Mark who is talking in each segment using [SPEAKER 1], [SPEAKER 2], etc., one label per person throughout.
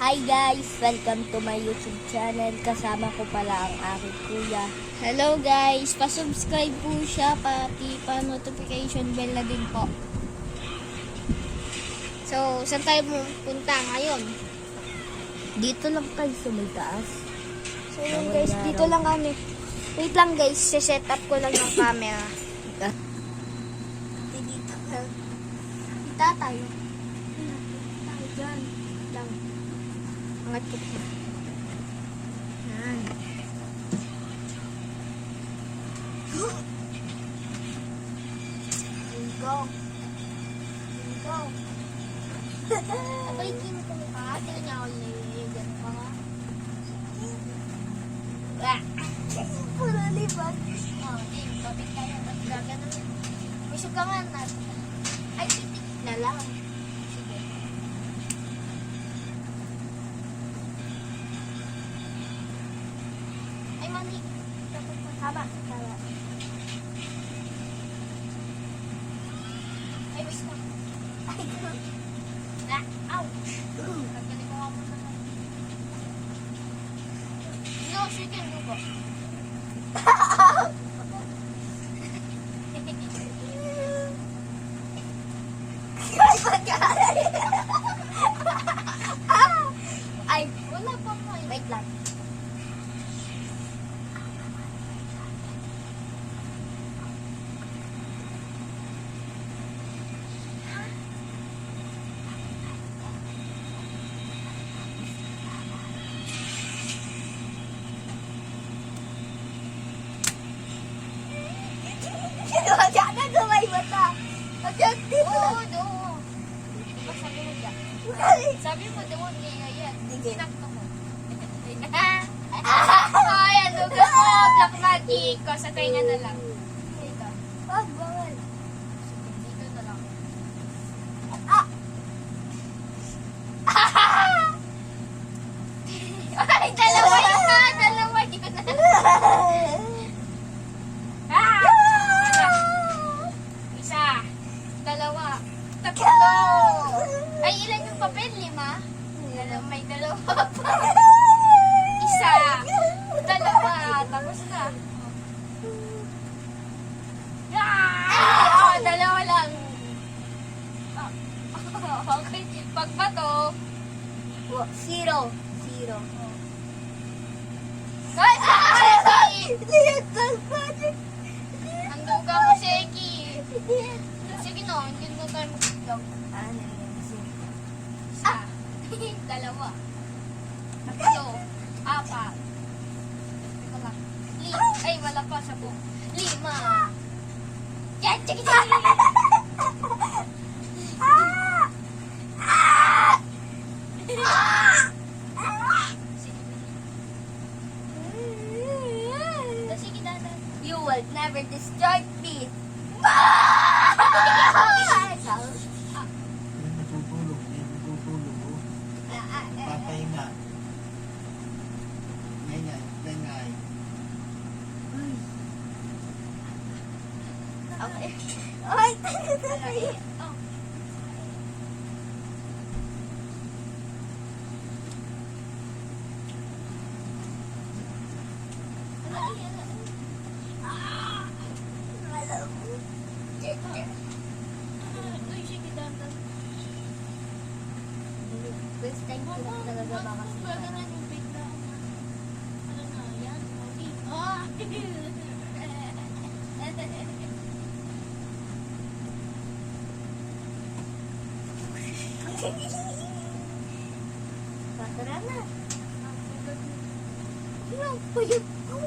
[SPEAKER 1] Hi guys! Welcome to my YouTube channel. Kasama ko pala ang aking kuya.
[SPEAKER 2] Hello guys, pa-subscribe po siya pati pa-notification bell na din po. So, saan tayo punta ngayon?
[SPEAKER 1] Dito lang tayo sa may taas.
[SPEAKER 2] So yun guys, dito lang kami. Wait lang guys, set up ko lang yung camera. Dito. Dito. Tayo dyan. Lang. Angat ko po. Yan. Here we go. Here we go. Abay, king ko ka. Tingnan niya ako yung ganun pa ka. Ah! Puro libat. Oh, king, topik tayo. Tapos gaganon. May sugangan na. Ay, titik na lang. Pa. Haba. Haba. Ay, ko. Ay, Ah, ouch. No, ano ba? Ay, wala pa mo. Wait lang. Diyan na gumay mata. Diyan dito. Oo, doon. Sabi mo dyan? Sabi mo doon, niya yan.
[SPEAKER 1] Sige.
[SPEAKER 2] Sinakto mo. Ay, ano ka mo? Black magic ko. Sa tainga na lang. Dito.
[SPEAKER 1] Wag, bawal.
[SPEAKER 2] Sige, dito na lang. Ay, dalawa yun na. Dalawa yun na. Ah! Isa. Dalawa. Tatlo. Ay, ilan yung papel? Lima? Dalawa, may dalawa pa. Isa. Dalawa. Tapos na. Ah! Oh, dalawa lang. Ah, Okay. Pag bato,
[SPEAKER 1] Wa- Zero. Zero.
[SPEAKER 2] Ay! Ay!
[SPEAKER 1] Little magic.
[SPEAKER 2] Handuga mo. Sige no, hindi na tayo mag-vlog.
[SPEAKER 1] Ano yun? Zero.
[SPEAKER 2] Isa. Dalawa. Tatlo. Apat. Teka lang. Lima. Ay, wala pa sa buong. Lima. Yan, sige. Sige.
[SPEAKER 1] Ay, tayo tayo.
[SPEAKER 2] Oh. Sige, dadan.
[SPEAKER 1] First time ko talaga makakita. Patara na. Yung puyot ko.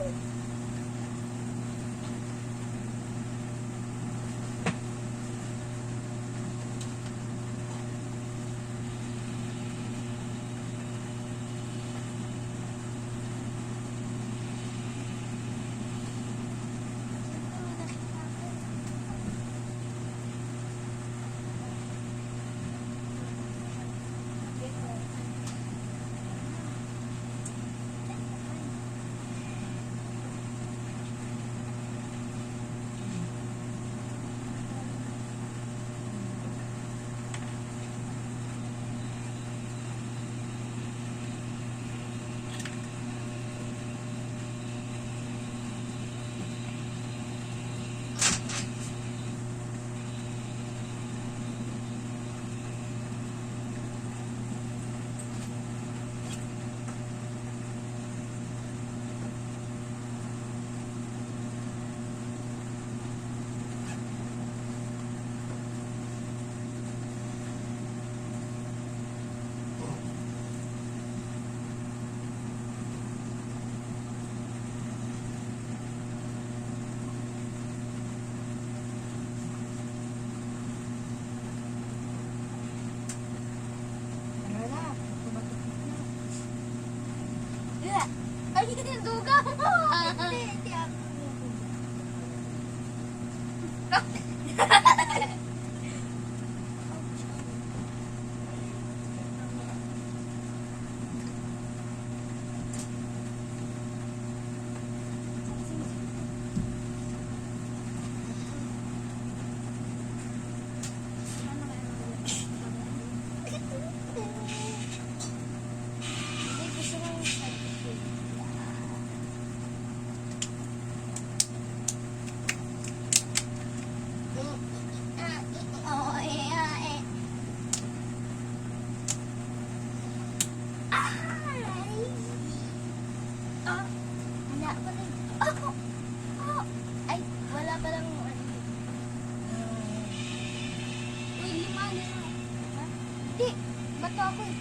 [SPEAKER 2] Hindi, bato ako eh.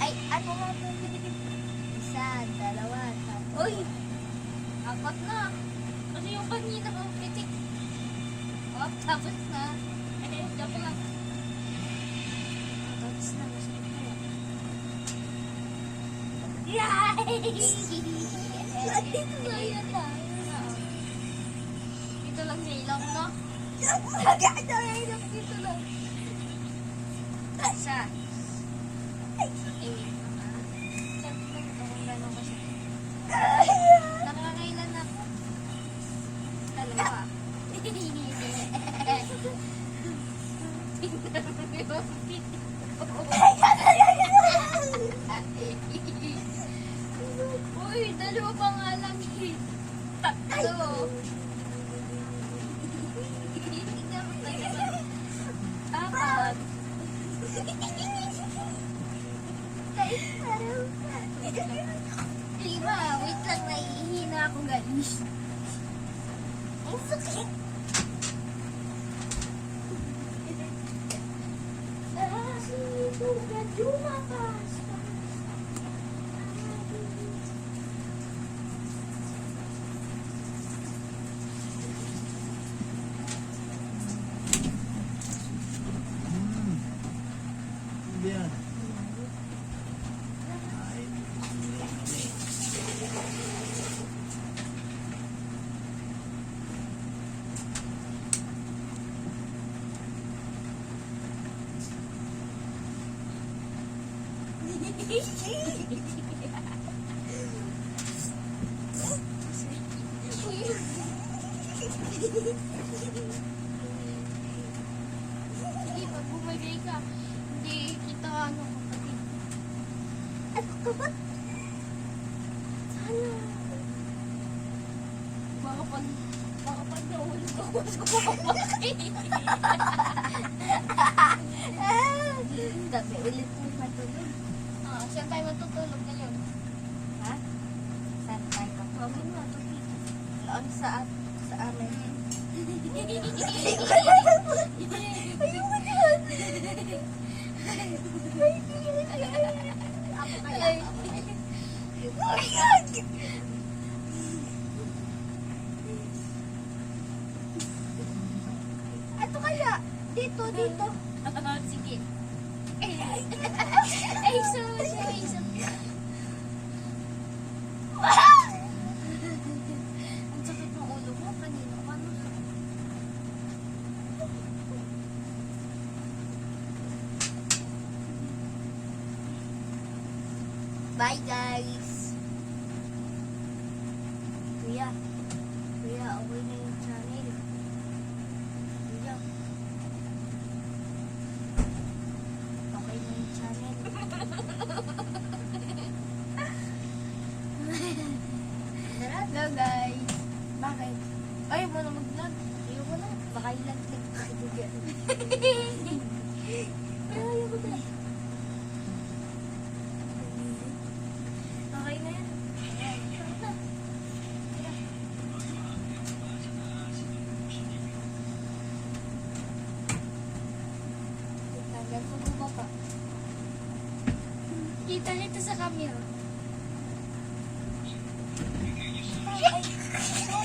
[SPEAKER 2] Ay, ano nga ba?
[SPEAKER 1] Isa, dalawa, tatlo.
[SPEAKER 2] Uy! Apat na. Kasi yung kanina ko pitik. Oh, tapos na. Eh, dapat lang. Tapos na. Yay! Dito na yan lang. Dito lang sa ilong, no? Dito lang. Isa. Eh, kasi. Nakakailan ako. Dalawa. Uy, dalawa pa nga lang eh. Tatlo. Tingnan mo talaga. Apat. Lima. Wait lang, nahihina ako guys. Ang sakit. Ah, si Tugad lumakas. Sige, pag bumagay ka, hindi kita ano kapatid.
[SPEAKER 1] Ano ka ba?
[SPEAKER 2] Sana. Baka pag, baka pag nahulog ako sa kumamakay.
[SPEAKER 1] Dami ulit mo
[SPEAKER 2] saan tayo matutulog ngayon?
[SPEAKER 1] Ha? Saan tayo
[SPEAKER 2] tuloy.
[SPEAKER 1] Doon sa, at- sa amin. Ito kaya? Dito, dito.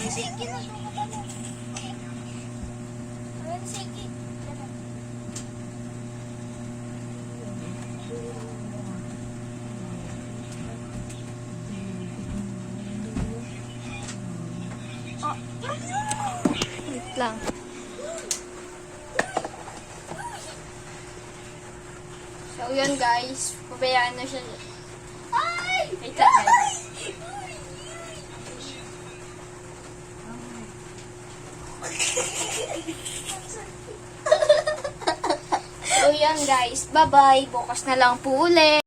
[SPEAKER 2] sige
[SPEAKER 1] na. Ayan, sige.
[SPEAKER 2] Oh. Wait lang. So, yun guys. Pabayaan na siya.
[SPEAKER 1] Ay!
[SPEAKER 2] Wait lang guys. So, yan guys. Bye-bye. Bukas na lang po ulit.